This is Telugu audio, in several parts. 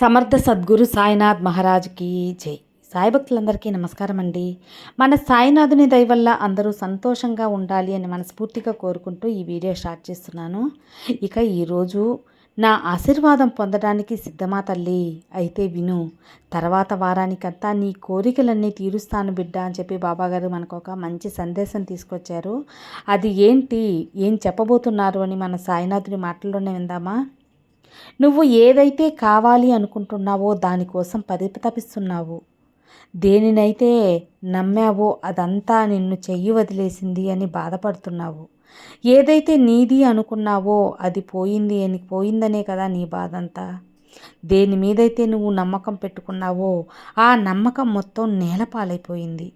సమర్థ సద్గురు సాయినాథ్ మహారాజ్కి జై. సాయి భక్తులందరికీ నమస్కారం అండి. మన సాయినాథుని దయ వల్ల అందరూ సంతోషంగా ఉండాలి అని మనస్ఫూర్తిగా కోరుకుంటూ ఈ వీడియో స్టార్ట్ చేస్తున్నాను. ఇక ఈరోజు నా ఆశీర్వాదం పొందడానికి సిద్ధమా తల్లి? అయితే విను. తర్వాత వారానికంతా నీ కోరికలన్నీ తీరుస్తాను బిడ్డ అని చెప్పి బాబాగారు మనకు ఒక మంచి సందేశం తీసుకొచ్చారు. అది ఏంటి? ఏం చెప్పబోతున్నారు అని మన సాయినాథుని మాటల్లోనే విందామా? నువ్వు ఏదైతే కావాలి అనుకుంటున్నావో దానికోసం పరితపిస్తున్నావు దేనినైతే నమ్మావో అదంతా నిన్ను చెయ్యి వదిలేసింది అని బాధపడుతున్నావు. ఏదైతే నీది అనుకున్నావో అది పోయింది అని పోయిందనే కదా నీ బాధంతా. దేని మీదైతే నువ్వు నమ్మకం పెట్టుకున్నావో ఆ నమ్మకం మొత్తం నేలపాలైపోయింది.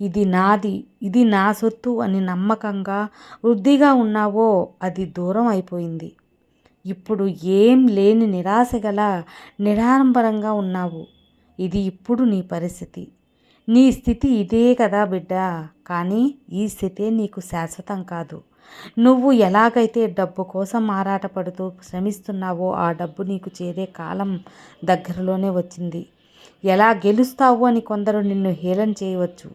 ఇది నాది ఇది నా సొత్తు అని నమ్మకంగా వృద్ధిగా ఉన్నావో అది దూరం అయిపోయింది. ఇప్పుడు ఏం లేని నిరాశ గల నిరాడంబరంగా ఉన్నావు. ఇది ఇప్పుడు నీ పరిస్థితి. నీ స్థితి ఇదే కదా బిడ్డ. కానీ ఈ స్థితే నీకు శాశ్వతం కాదు. నువ్వు ఎలాగైతే డబ్బు కోసం ఆరాటపడుతూ శ్రమిస్తున్నావో ఆ డబ్బు నీకు చేరే కాలం దగ్గరలోనే వచ్చింది. ఎలా గెలుస్తావు అని కొందరు నిన్ను హేళన చేయవచ్చు.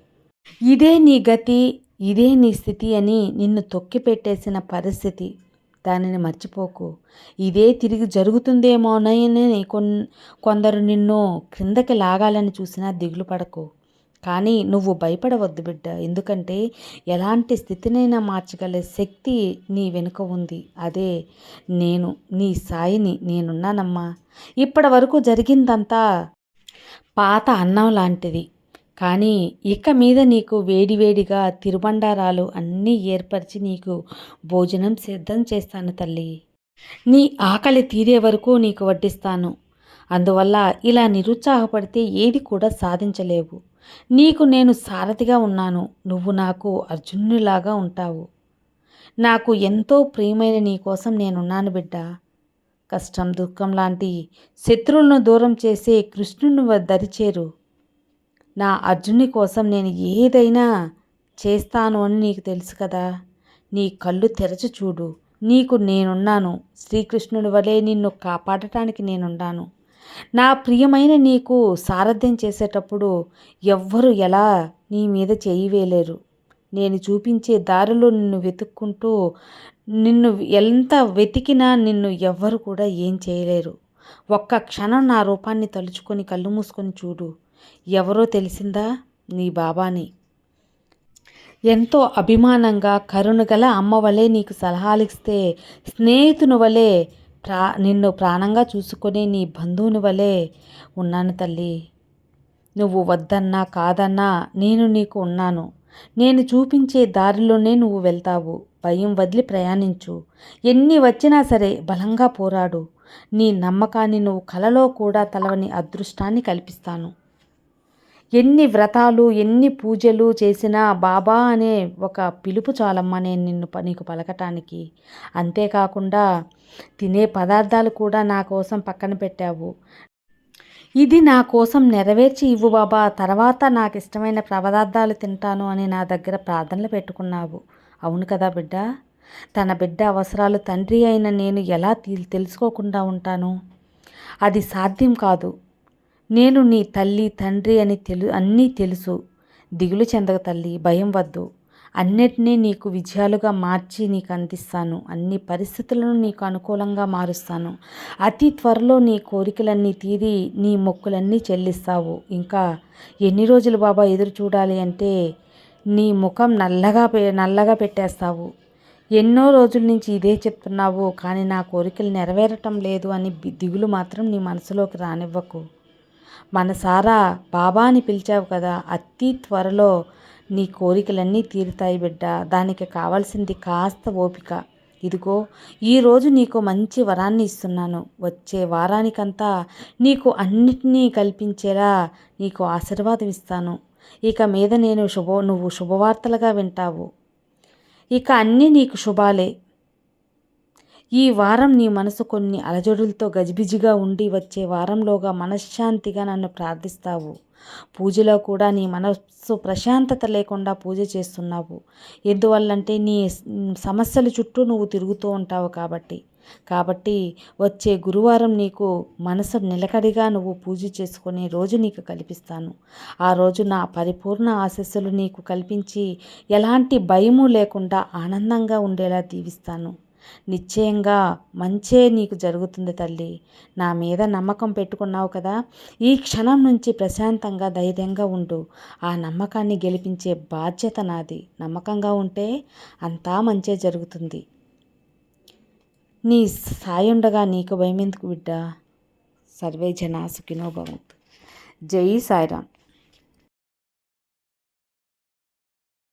ఇదే నీ గతి ఇదే నీ స్థితి అని నిన్ను తొక్కిపెట్టేసిన పరిస్థితి. దానిని మర్చిపోకు. ఇదే తిరిగి జరుగుతుందేమోనని కొన్ కొందరు నిన్ను క్రిందకి లాగాలని చూసినా దిగులు పడకు. కానీ నువ్వు భయపడవద్దు బిడ్డ. ఎందుకంటే ఎలాంటి స్థితినైనా మార్చగల శక్తి నీ వెనుక ఉంది. అదే నేను నీ సాయిని నేనున్నానమ్మా. ఇప్పటి వరకు జరిగిందంతా పాత అన్నం లాంటిది. కానీ ఇక మీద నీకు వేడివేడిగా తిరుబండారాలు అన్నీ ఏర్పరిచి నీకు భోజనం సిద్ధం చేస్తాను తల్లి. నీ ఆకలి తీరే వరకు నీకు వడ్డిస్తాను. అందువల్ల ఇలా నిరుత్సాహపడితే ఏది కూడా సాధించలేవు. నీకు నేను సారథిగా ఉన్నాను. నువ్వు నాకు అర్జునులాగా ఉంటావు. నాకు ఎంతో ప్రియమైన నీ కోసం నేనున్నాను బిడ్డ. కష్టం దుఃఖం లాంటి శత్రువులను దూరం చేసే కృష్ణుని దరిచేరు నా అర్జుని కోసం నేను ఏదైనా చేస్తాను అని నీకు తెలుసు కదా. నీ కళ్ళు తెరచి చూడు. నీకు నేనున్నాను. శ్రీకృష్ణుడి వలె నిన్ను కాపాడటానికి నేనున్నాను. నా ప్రియమైన నీకు సారథ్యం చేసేటప్పుడు ఎవ్వరు ఎలా నీ మీద చేయి వేయలేరు నేను చూపించే దారిలో నిన్ను వెతుక్కుంటూ నిన్ను ఎంత వెతికినా నిన్ను ఎవ్వరు కూడా ఏం చేయలేరు. ఒక్క క్షణం నా రూపాన్ని తలుచుకొని కళ్ళు మూసుకొని చూడు. ఎవరో తెలిసిందా? నీ బాబాని. ఎంతో అభిమానంగా కరుణగల అమ్మ వలె నీకు సలహాలిస్తే స్నేహితుని వలె ప్రా నిన్ను ప్రాణంగా చూసుకునే నీ బంధువుని వలె ఉన్నాను తల్లి. నువ్వు వద్దన్నా కాదన్నా నేను నీకు ఉన్నాను. నేను చూపించే దారిలోనే నువ్వు వెళ్తావు. భయం వదిలి ప్రయాణించు. ఎన్ని వచ్చినా సరే బలంగా పోరాడు. నీ నమ్మకాన్ని నువ్వు కలలో కూడా తలవని అదృష్టాన్ని కల్పిస్తాను. ఎన్ని వ్రతాలు ఎన్ని పూజలు చేసినా బాబా అనే ఒక పిలుపు చాలమ్మా నేను నిన్ను నీకు పలకటానికి. అంతేకాకుండా తినే పదార్థాలు కూడా నా కోసం పక్కన పెట్టావు. ఇది నా కోసం నెరవేర్చి ఇవ్వు బాబా. తర్వాత నాకు ఇష్టమైన పదార్థాలు తింటాను అని నా దగ్గర ప్రార్థనలు పెట్టుకున్నావు. అవును కదా బిడ్డ. తన బిడ్డ అవసరాలు తండ్రి అయిన నేను ఎలా తెలుసుకోకుండా ఉంటాను? అది సాధ్యం కాదు. నేను నీ తల్లి తండ్రి అని తెలు అన్నీ తెలుసు. దిగులు చెందక తల్లి భయం వద్దు. అన్నిటినీ నీకు విజయాలుగా మార్చి నీకు అందిస్తాను అన్ని పరిస్థితులను నీకు అనుకూలంగా మారుస్తాను. అతి త్వరలో నీ కోరికలన్నీ తీరి నీ మొక్కులన్నీ చెల్లిస్తావు. ఇంకా ఎన్ని రోజులు బాబా ఎదురు చూడాలి అంటే నీ ముఖం నల్లగా నల్లగా పెట్టేస్తావు. ఎన్నో రోజుల నుంచి ఇదే చెప్తున్నావు కానీ నా కోరికలు నెరవేరటం లేదు అని దిగులు మాత్రం నీ మనసులోకి రానివ్వకు. మనసారా బాబా అని పిలిచావు కదా అతి త్వరలో నీ కోరికలన్నీ తీరుతాయి బిడ్డ. దానికి కావాల్సింది కాస్త ఓపిక. ఇదిగో ఈరోజు నీకు మంచి వరాన్ని ఇస్తున్నాను. వచ్చే వారానికంతా నీకు అన్నిటినీ కల్పించేలా నీకు ఆశీర్వాదం ఇస్తాను ఇక మీద నేను శుభ నువ్వు శుభవార్తలుగా వింటావు. ఇక అన్నీ నీకు శుభాలే. ఈ వారం నీ మనసు కొన్ని అలజడులతో గజిబిజిగా ఉండి వచ్చే వారంలోగా మనశ్శాంతిగా నన్ను ప్రార్థిస్తావు. పూజలో కూడా నీ మనస్సు ప్రశాంతత లేకుండా పూజ చేస్తున్నావు. ఎందువల్లంటే నీ సమస్యల చుట్టూ నువ్వు తిరుగుతూ ఉంటావు కాబట్టి. కాబట్టి వచ్చే గురువారం నీకు మనసు నిలకడిగా నువ్వు పూజ చేసుకునే రోజు నీకు కల్పిస్తాను. ఆ రోజు నా పరిపూర్ణ ఆశస్సులు నీకు కల్పించి ఎలాంటి భయము లేకుండా ఆనందంగా ఉండేలా దీవిస్తాను. నిశ్చయంగా మంచే నీకు జరుగుతుంది తల్లి. నా మీద నమ్మకం పెట్టుకున్నావు కదా. ఈ క్షణం నుంచి ప్రశాంతంగా ధైర్యంగా ఉండు. ఆ నమ్మకాన్ని గెలిపించే బాధ్యత నాది. నమ్మకంగా ఉంటే అంతా మంచే జరుగుతుంది. నీ సాయుండగా నీకు భయమెందుకు బిడ్డ? సర్వే జనా సుఖినో భవంతు. జై సాయిరామ్.